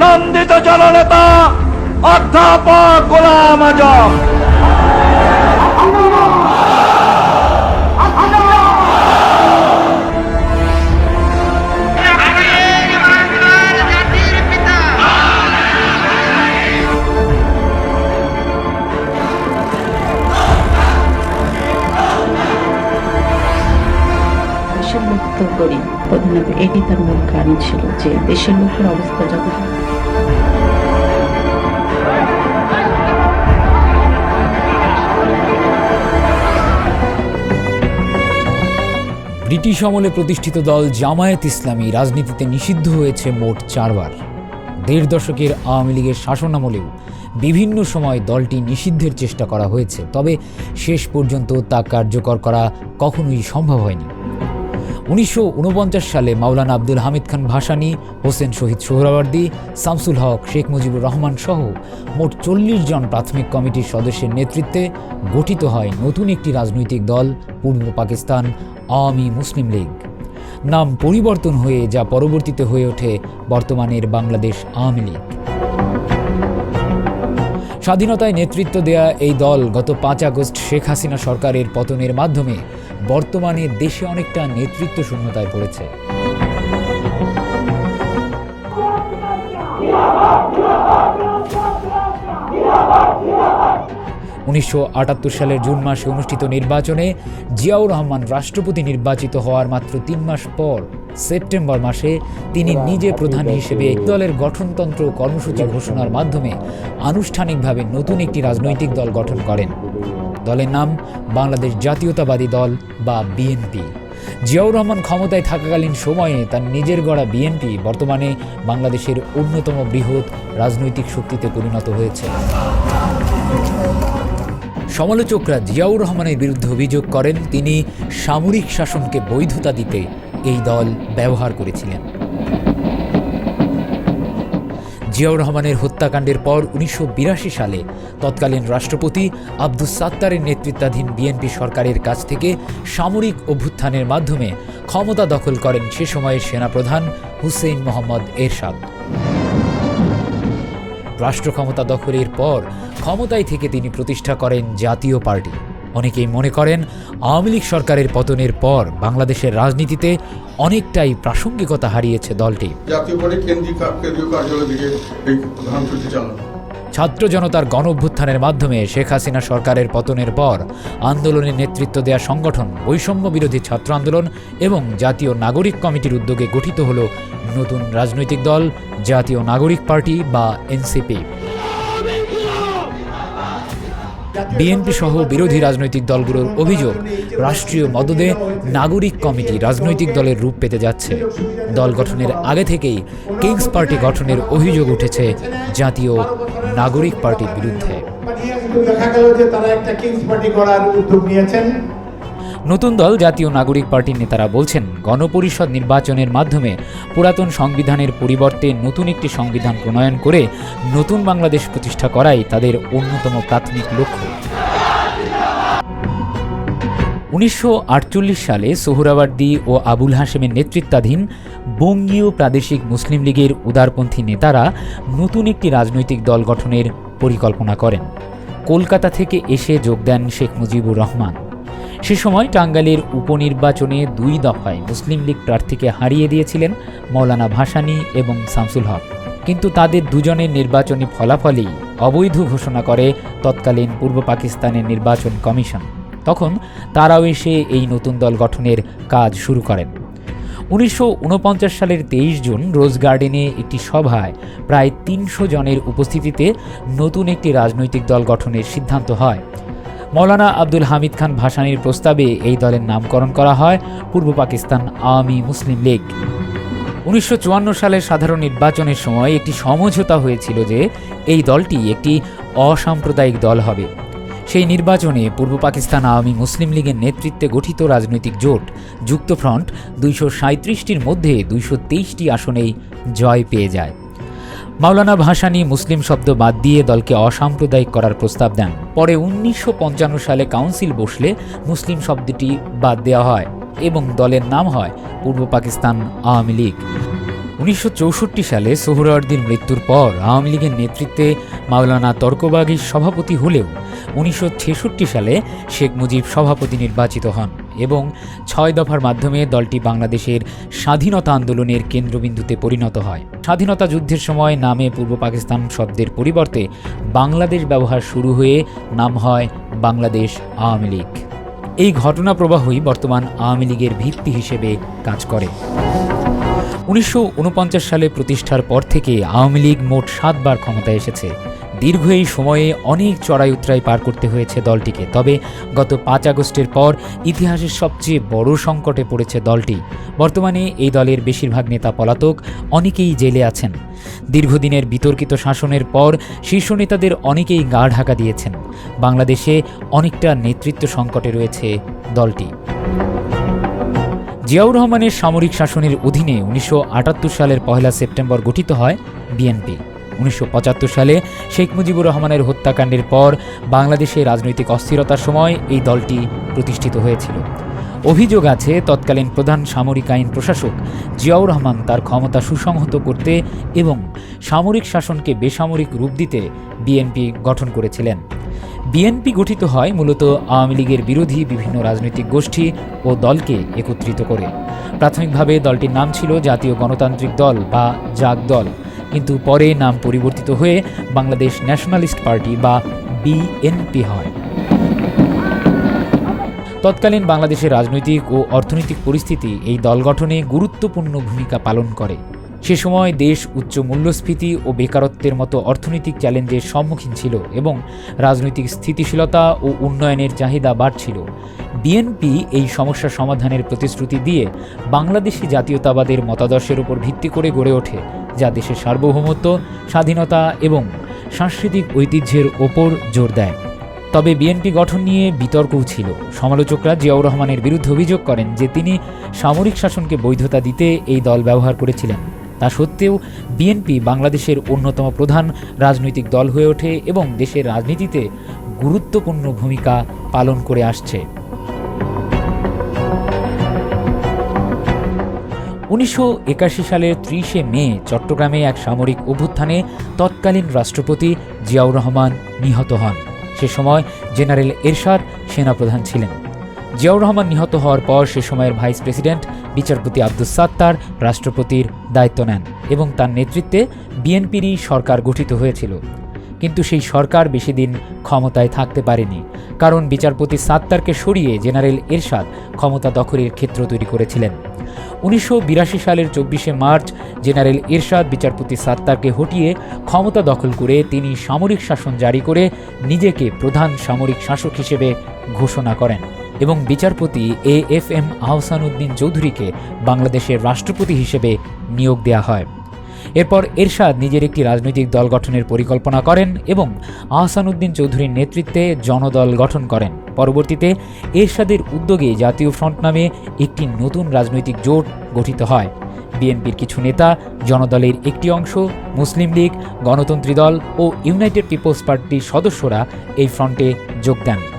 নন্দিত জননেতা, অধ্যাপক গোলাম আজম। তো প্রধানত এটি তার মূল কারণ ছিল যে দেশের লোকের অবস্থা যত ব্রিটিশ আমলে প্রতিষ্ঠিত দল জামায়াত ইসলামী রাজনীতিতে নিষিদ্ধ হয়েছে মোট চারবার। দেড় দশকের আওয়ামী লীগের শাসন আমলেও বিভিন্ন সময় দলটি নিষিদ্ধের চেষ্টা করা হয়েছে, তবে শেষ পর্যন্ত তা কার্যকর করা কখনোই সম্ভব হয়নি। উনিশশো উনপঞ্চাশ সালে মাওলানা আব্দুল হামিদ খান ভাসানী, হোসেন শহীদ সোহরাওয়ার্দী, শামসুল হক, শেখ মুজিবুর রহমান সহ মোট চল্লিশ জন প্রাথমিক কমিটির সদস্যের নেতৃত্বে গঠিত হয় নতুন একটি রাজনৈতিক দল, পূর্ব পাকিস্তান আওয়ামী মুসলিম লীগ। নাম পরিবর্তন হয়ে যা পরবর্তীতে হয়ে ওঠে বর্তমানের বাংলাদেশ আওয়ামী লীগ। স্বাধীনতায় নেতৃত্ব দেয়া এই দল গত পাঁচ আগস্ট শেখ হাসিনা সরকারের পতনের মাধ্যমে বর্তমানে দেশে অনেকটা নেতৃত্ব শূন্যতায় পড়েছে। উনিশশো আটাত্তর সালের জুন মাসে অনুষ্ঠিত নির্বাচনে জিয়াউর রহমান রাষ্ট্রপতি নির্বাচিত হওয়ার মাত্র তিন মাস পর, সেপ্টেম্বর মাসে তিনি নিজে প্রধান হিসেবে দলের গঠনতন্ত্র কর্মসূচি ঘোষণার মাধ্যমে আনুষ্ঠানিকভাবে নতুন একটি রাজনৈতিক দল গঠন করেন। দলের নাম বাংলাদেশ জাতীয়তাবাদী দল বা বিএনপি। জিয়াউর রহমান ক্ষমতায় থাকাকালীন সময়ে তার নিজের গড়া বিএনপি বর্তমানে বাংলাদেশের অন্যতম বৃহৎ রাজনৈতিক শক্তিতে পরিণত হয়েছে। সমালোচকরা জিয়াউর রহমানের বিরুদ্ধে অভিযোগ করেন, তিনি সামরিক শাসনকে বৈধতা দিতে এই দল ব্যবহার করেছিলেন। জিয়াউর রহমানের হত্যাকাণ্ডের পর উনিশশো বিরাশি সালে তৎকালীন রাষ্ট্রপতি আব্দুস সাত্তারের নেতৃত্বাধীন বিএনপি সরকারের কাছ থেকে সামরিক অভ্যুত্থানের মাধ্যমে ক্ষমতা দখল করেন সে সময়ের সেনাপ্রধান হুসেইন মোহাম্মদ এরশাদ। রাষ্ট্র ক্ষমতা দখলের পর ক্ষমতায় থেকে তিনি প্রতিষ্ঠা করেন জাতীয় পার্টি। অনেকেই মনে করেন, আওয়ামী লীগ সরকারের পতনের পর বাংলাদেশের রাজনীতিতে অনেকটাই প্রাসঙ্গিকতা হারিয়েছে দলটি। জাতীয় পার্টি কেন্দ্রীয় কার্যালয় থেকে এই চালানো। ছাত্র জনতার গণ অভ্যুত্থানের মাধ্যমে শেখ হাসিনা সরকারের পতনের পর আন্দোলনের নেতৃত্ব দেয়া সংগঠন বৈষম্য বিরোধী ছাত্র আন্দোলন এবং জাতীয় নাগরিক কমিটির উদ্যোগে গঠিত হল নতুন রাজনৈতিক দল, জাতীয় নাগরিক পার্টি বা এনসিপি। বিএনপি সহ বিরোধী রাজনৈতিক দলগুলোর অভিযোগ, রাষ্ট্রীয় মদদে নাগরিক কমিটি রাজনৈতিক দলের রূপ পেতে যাচ্ছে। দল গঠনের আগে থেকেই কিংস পার্টি গঠনের অভিযোগ উঠেছে জাতীয় নাগরিক পার্টির বিরুদ্ধে। নতুন দল জাতীয় নাগরিক পার্টির নেতারা বলছেন, গণপরিষদ নির্বাচনের মাধ্যমে পুরাতন সংবিধানের পরিবর্তে নতুন একটি সংবিধান প্রণয়ন করে নতুন বাংলাদেশ প্রতিষ্ঠা করাই তাদের অন্যতম প্রাথমিক লক্ষ্য। উনিশশো আটচল্লিশ সালে সোহরাওয়ার্দী ও আবুল হাশেমের নেতৃত্বাধীন বঙ্গীয় প্রাদেশিক মুসলিম লীগের উদারপন্থী নেতারা নতুন একটি রাজনৈতিক দল গঠনের পরিকল্পনা করেন। কলকাতা থেকে এসে যোগ দেন শেখ মুজিবুর রহমান। সে সময় টাঙ্গাইলের উপনির্বাচনে দুই দফায় মুসলিম লীগ প্রার্থীকে হারিয়ে দিয়েছিলেন মৌলানা ভাসানী এবং শামসুল হক। কিন্তু তাদের দুজনের নির্বাচনী ফলাফলই অবৈধ ঘোষণা করে তৎকালীন পূর্ব পাকিস্তানের নির্বাচন কমিশন। তখন তারাও এসে এই নতুন দল গঠনের কাজ শুরু করেন। উনিশশো উনপঞ্চাশ সালের তেইশ জুন রোজ গার্ডেনে একটি সভায় প্রায় তিনশো জনের উপস্থিতিতে নতুন একটি রাজনৈতিক দল গঠনের সিদ্ধান্ত হয়। মৌলানা আব্দুল হামিদ খান ভাসানীর প্রস্তাবে এই দলের নামকরণ করা হয়, পূর্ব পাকিস্তান আওয়ামী মুসলিম লীগ। উনিশশো সালের সাধারণ নির্বাচনের সময় একটি সমঝোতা হয়েছিল যে এই দলটি একটি অসাম্প্রদায়িক দল হবে। সেই নির্বাচনে পূর্ব পাকিস্তান আওয়ামী মুসলিম লীগের নেতৃত্বে গঠিত রাজনৈতিক জোট যুক্তফ্রন্ট দুইশো সাঁত্রিশটির মধ্যে দুইশো তেইশটি আসনেই জয় পেয়ে যায়। মাওলানা ভাসানী মুসলিম শব্দ বাদ দিয়ে দলকে অসাম্প্রদায়িক করার প্রস্তাব দেন। পরে উনিশশো পঞ্চান্ন সালে কাউন্সিল বসলে মুসলিম শব্দটি বাদ দেওয়া হয় এবং দলের নাম হয় পূর্ব পাকিস্তান আওয়ামী লীগ। উনিশশো চৌষট্টি সালে সোহরাওয়ার্দীর মৃত্যুর পর আওয়ামী লীগের নেতৃত্বে মাওলানা তর্কবাগীর সভাপতি হলেও উনিশশো ছেষট্টি সালে শেখ মুজিব সভাপতি নির্বাচিত হন এবং ছয় দফার মাধ্যমে দলটি বাংলাদেশের স্বাধীনতা আন্দোলনের কেন্দ্রবিন্দুতে পরিণত হয়। স্বাধীনতা যুদ্ধের সময় নামে পূর্ব পাকিস্তান শব্দের পরিবর্তে বাংলাদেশ ব্যবহার শুরু হয়ে নাম হয় বাংলাদেশ আওয়ামী লীগ। এই ঘটনা প্রবাহই বর্তমান আওয়ামী লীগের ভিত্তি হিসেবে কাজ করে। উনিশশো ঊনপঞ্চাশ সালে প্রতিষ্ঠার পর থেকে আওয়ামী লীগ মোট সাতবার ক্ষমতায় এসেছে। দীর্ঘ এই সময়ে অনেক চড়াই উতরাই পার করতে হয়েছে দলটিকে। তবে গত পাঁচ আগস্টের পর ইতিহাসের সবচেয়ে বড় সংকটে পড়েছে দলটি। বর্তমানে এই দলের বেশিরভাগ নেতা পলাতক, অনেকেই জেলে আছেন। দীর্ঘদিনের বিতর্কিত শাসনের পর শীর্ষ নেতাদের অনেকেই গা ঢাকা দিয়েছেন। বাংলাদেশে অনেকটা নেতৃত্ব সংকটে রয়েছে দলটি। জিয়াউর রহমানের সামরিক শাসনের অধীনে উনিশশো আটাত্তর সালের পহেলা সেপ্টেম্বর গঠিত হয় বিএনপি। উনিশশো পঁচাত্তর সালে শেখ মুজিবুর রহমানের হত্যাকাণ্ডের পর বাংলাদেশে রাজনৈতিক অস্থিরতার সময় এই দলটি প্রতিষ্ঠিত হয়েছিল। অভিযোগ আছে, তৎকালীন প্রধান সামরিক আইন প্রশাসক জিয়াউর রহমান তার ক্ষমতা সুসংহত করতে এবং সামরিক শাসনকে বেসামরিক রূপ দিতে বিএনপি গঠন করেছিলেন। বিএনপি গঠিত হয় মূলত আওয়ামী লীগের বিরোধী বিভিন্ন রাজনৈতিক গোষ্ঠী ও দলকে একত্রিত করে। প্রাথমিকভাবে দলটির নাম ছিল জাতীয় গণতান্ত্রিক দল বা জাগ দল। কিন্তু পরে নাম পরিবর্তিত হয়ে বাংলাদেশ ন্যাশনালিস্ট পার্টি বা বিএনপি হয়। তৎকালীন বাংলাদেশের রাজনৈতিক ও অর্থনৈতিক পরিস্থিতি এই দল গঠনে গুরুত্বপূর্ণ ভূমিকা পালন করে। সে সময় দেশ উচ্চ মূল্যস্ফীতি ও বেকারত্বের মতো অর্থনৈতিক চ্যালেঞ্জের সম্মুখীন ছিল এবং রাজনৈতিক স্থিতিশীলতা ও উন্নয়নের চাহিদা বাড়ছিল। বিএনপি এই সমস্যা সমাধানের প্রতিশ্রুতি দিয়ে বাংলাদেশি জাতীয়তাবাদের মতাদর্শের উপর ভিত্তি করে গড়ে ওঠে, যা দেশের সার্বভৌমত্ব, স্বাধীনতা এবং সাংস্কৃতিক ঐতিহ্যের ওপর জোর দেয়। তবে বিএনপি গঠন নিয়ে বিতর্কও ছিল। সমালোচকরা জিয়াউর রহমানের বিরুদ্ধে অভিযোগ করেন যে তিনি সামরিক শাসনকে বৈধতা দিতে এই দল ব্যবহার করেছিলেন। তা সত্ত্বেও বিএনপি বাংলাদেশের অন্যতম প্রধান রাজনৈতিক দল হয়ে ওঠে এবং দেশের রাজনীতিতে গুরুত্বপূর্ণ ভূমিকা পালন করে আসছে। উনিশশো একাশি সালের ত্রিশে মে চট্টগ্রামে এক সামরিক অভ্যুত্থানে তৎকালীন রাষ্ট্রপতি জিয়াউর রহমান নিহত হন। সে সময় জেনারেল এরশাদ সেনাপ্রধান ছিলেন। জিয়াউর রহমান নিহত হওয়ার পর সে সময়ের ভাইস প্রেসিডেন্ট বিচারপতি আব্দুস সাত্তার রাষ্ট্রপতির দায়িত্ব নেন এবং তার নেতৃত্বে বিএনপিরই সরকার গঠিত হয়েছিল। কিন্তু সেই সরকার বেশি দিন ক্ষমতায় থাকতে পারেনি, কারণ বিচারপতি সাত্তারকে সরিয়ে জেনারেল এরশাদ ক্ষমতা দখলের ক্ষেত্র তৈরি করেছিলেন। উনিশশো বিরাশি সালের চব্বিশে মার্চ জেনারেল এরশাদ বিচারপতি সাত্তারকে হটিয়ে ক্ষমতা দখল করে তিনি সামরিক শাসন জারি করে নিজেকে প্রধান সামরিক শাসক হিসেবে ঘোষণা করেন। এবং বিচারপতি A F M Ahsan Uddin চৌধুরীকে বাংলাদেশের রাষ্ট্রপতি হিসেবে নিয়োগ দেওয়া হয়। এরপর এরশাদ নিজের একটি রাজনৈতিক দল গঠনের পরিকল্পনা করেন এবং আহসানুদ্দিন চৌধুরীর নেতৃত্বে জনদল গঠন করেন। পরবর্তীতে এরশাদের উদ্যোগে জাতীয় ফ্রন্ট নামে একটি নতুন রাজনৈতিক জোট গঠিত হয়। বিএনপির কিছু নেতা জনদলের একটি অংশ, মুসলিম লীগ, গণতন্ত্রী দল ও ইউনাইটেড পিপলস পার্টির সদস্যরা এই ফ্রন্টে যোগ দেন।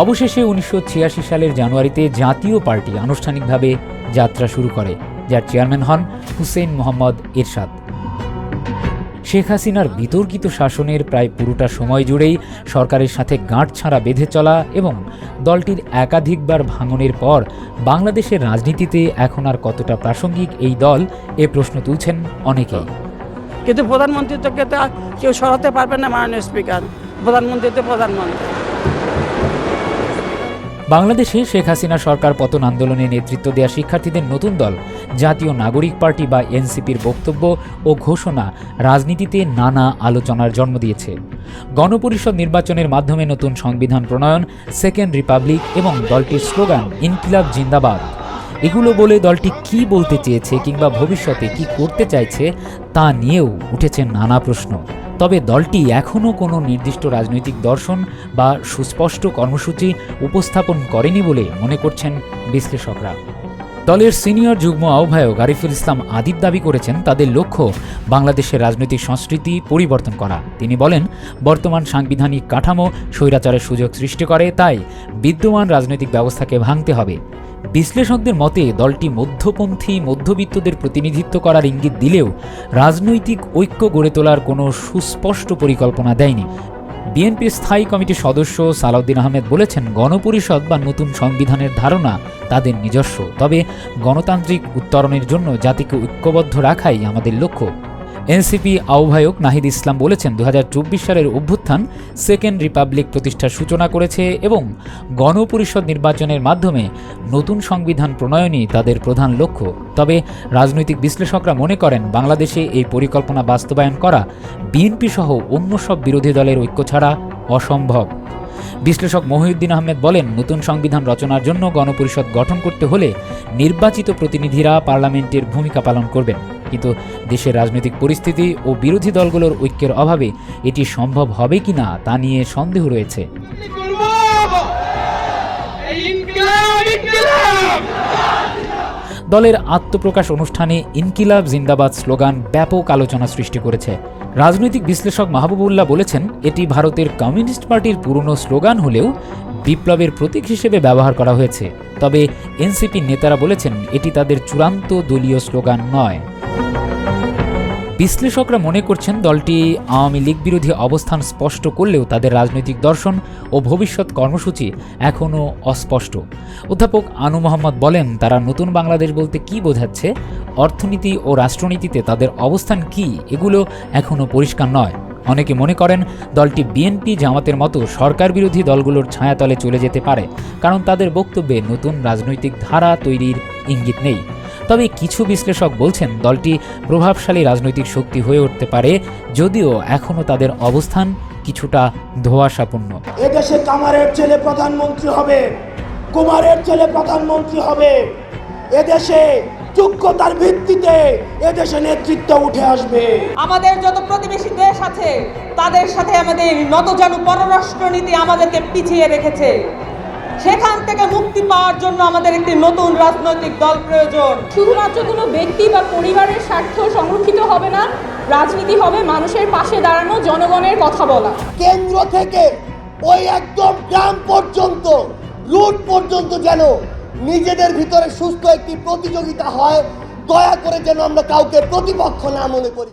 অবশেষে উনিশশো ছিয়াশি সালের জানুয়ারিতে জাতীয় পার্টি আনুষ্ঠানিকভাবে যাত্রা শুরু করে, যার চেয়ারম্যান হন হুসেন মোহাম্মদ এরশাদ। শেখ হাসিনার বিতর্কিত শাসনের প্রায় পুরোটা সময় জুড়েই সরকারের সাথে গাঁট ছাড়া বেঁধে চলা এবং দলটির একাধিকবার ভাঙনের পর বাংলাদেশের রাজনীতিতে এখন আর কতটা প্রাসঙ্গিক এই দল, এ প্রশ্ন তুলছেন অনেকেই। কিন্তু প্রধানমন্ত্রী তো কেউ সরাতে পারবেন না মাননীয় স্পিকার। প্রধানমন্ত্রী তো প্রধানমন্ত্রী। বাংলাদেশে শেখ হাসিনা সরকার পতন আন্দোলনে নেতৃত্ব দেওয়া শিক্ষার্থীদের নতুন দল, জাতীয় নাগরিক পার্টি বা এনসিপির বক্তব্য ও ঘোষণা রাজনীতিতে নানা আলোচনার জন্ম দিয়েছে। গণপরিষদ নির্বাচনের মাধ্যমে নতুন সংবিধান প্রণয়ন, সেকেন্ড রিপাবলিক এবং দলটির স্লোগান, ইনকিলাব জিন্দাবাদ। এগুলো বলে দলটি কি বলতে চেয়েছে কিংবা ভবিষ্যতে কি করতে চাইছে তা নিয়েও উঠেছে নানা প্রশ্ন। তবে দলটি এখনও কোনো নির্দিষ্ট রাজনৈতিক দর্শন বা সুস্পষ্ট কর্মসূচি উপস্থাপন করেনি বলে মনে করছেন বিশ্লেষকরা। দলের সিনিয়র যুগ্ম আহ্বায়ক আরিফুল ইসলাম আদিব দাবি করেছেন তাদের লক্ষ্য বাংলাদেশের রাজনৈতিক সংস্কৃতি পরিবর্তন করা। তিনি বলেন, বর্তমান সাংবিধানিক কাঠামো স্বৈরাচারের সুযোগ সৃষ্টি করে, তাই বিদ্যমান রাজনৈতিক ব্যবস্থাকে ভাঙতে হবে। বিশ্লেষকদের মতে, দলটি মধ্যপন্থী, মধ্যবিত্তদের প্রতিনিধিত্ব করার ইঙ্গিত দিলেও রাজনৈতিক ঐক্য গড়ে তোলার কোনো সুস্পষ্ট পরিকল্পনা দেয়নি। বিএনপির স্থায়ী কমিটির সদস্য সালাউদ্দিন আহমেদ বলেছেন, গণপরিষদ বা নতুন সংবিধানের ধারণা তাদের নিজস্ব। তবে গণতান্ত্রিক উত্তরণের জন্য জাতিকে ঐক্যবদ্ধ রাখাই আমাদের লক্ষ্য। এনসিপি আহ্বায়ক নাহিদ ইসলাম বলেছেন দু হাজার চব্বিশ সালের অভ্যুত্থান সেকেন্ড রিপাবলিক প্রতিষ্ঠার সূচনা করেছে এবং গণপরিষদ নির্বাচনের মাধ্যমে নতুন সংবিধান প্রণয়নই তাদের প্রধান লক্ষ্য। তবে রাজনৈতিক বিশ্লেষকরা মনে করেন, বাংলাদেশে এই পরিকল্পনা বাস্তবায়ন করা বিএনপি সহ অন্য সব বিরোধী দলের ঐক্য ছাড়া অসম্ভব। বিশ্লেষক মহিউদ্দিন আহমেদ বলেন, নতুন সংবিধান রচনার জন্য গণপরিষদ গঠন করতে হলে নির্বাচিত প্রতিনিধিরা পার্লামেন্টের ভূমিকা পালন করবেন। কিন্তু দেশের রাজনৈতিক পরিস্থিতি ও বিরোধী দলগুলোর ঐক্যের অভাবে এটি সম্ভব হবে কিনা তা নিয়ে সন্দেহ রয়েছে। দলের আত্মপ্রকাশ অনুষ্ঠানে ইনকিলাব, জিন্দাবাদ স্লোগান, ব্যাপক আলোচনা সৃষ্টি করেছে। রাজনৈতিক বিশ্লেষক মাহবুবুল্লাহ বলেছেন, এটি ভারতের কমিউনিস্ট পার্টির পুরনো স্লোগান হলেও বিপ্লবের প্রতীক হিসেবে ব্যবহার করা হয়েছে। তবে এনসিপির নেতারা বলেছেন, এটি তাদের চূড়ান্ত দলীয় স্লোগান নয়। বিশ্লেষকরা মনে করছেন দলটি আওয়ামী লীগ বিরোধী অবস্থান স্পষ্ট করলেও তাদের রাজনৈতিক দর্শন ও ভবিষ্যৎ কর্মসূচি এখনও অস্পষ্ট। অধ্যাপক আনু মোহাম্মদ বলেন, তারা নতুন বাংলাদেশ বলতে কি বোঝাচ্ছে? অর্থনীতি ও রাষ্ট্রনীতিতে তাদের অবস্থান কি? এগুলো এখনও পরিষ্কার নয়। অনেকে মনে করেন, দলটি বিএনপি জামাতের মতো সরকার বিরোধী দলগুলোর ছায়াতলে চলে যেতে পারে, কারণ তাদের বক্তব্যে নতুন রাজনৈতিক ধারা তৈরির ইঙ্গিত নেই। তবে কিছু বিশ্লেষক বলছেন দলটি প্রভাবশালী রাজনৈতিক শক্তি হয়ে উঠতে পারে যদিও এখনও তাদের অবস্থান কিছুটা ধোঁয়াশাপূর্ণ। এদেশে কামারের ছেলে প্রধানমন্ত্রী হবে কুমারের ছেলে প্রধানমন্ত্রী হবে। এদেশে যোগ্যতার ভিত্তিতে এদেশে নেতৃত্ব উঠে আসবে। আমাদের যত প্রতিবেশী দেশ আছে তাদের সাথে আমাদের নতজানু পররাষ্ট্রনীতি আমাদেরকে পিছিয়ে রেখেছে। সেখান থেকে মুক্তি পাওয়ার জন্য আমাদের একটি নতুন রাজনৈতিক দল প্রয়োজন। শুধুমাত্র কোনো ব্যক্তি বা পরিবারের স্বার্থ সংরক্ষিত হবে না রাজনীতি হবে মানুষের পাশে দাঁড়ানো জনগণের কথা বলা। কেন্দ্র থেকে ওই একদম গ্রাম পর্যন্ত রুট পর্যন্ত যেন নিজেদের ভিতরে সুস্থ একটি প্রতিযোগিতা হয় দয়া করে যেন আমরা কাউকে প্রতিপক্ষ না মনে করি।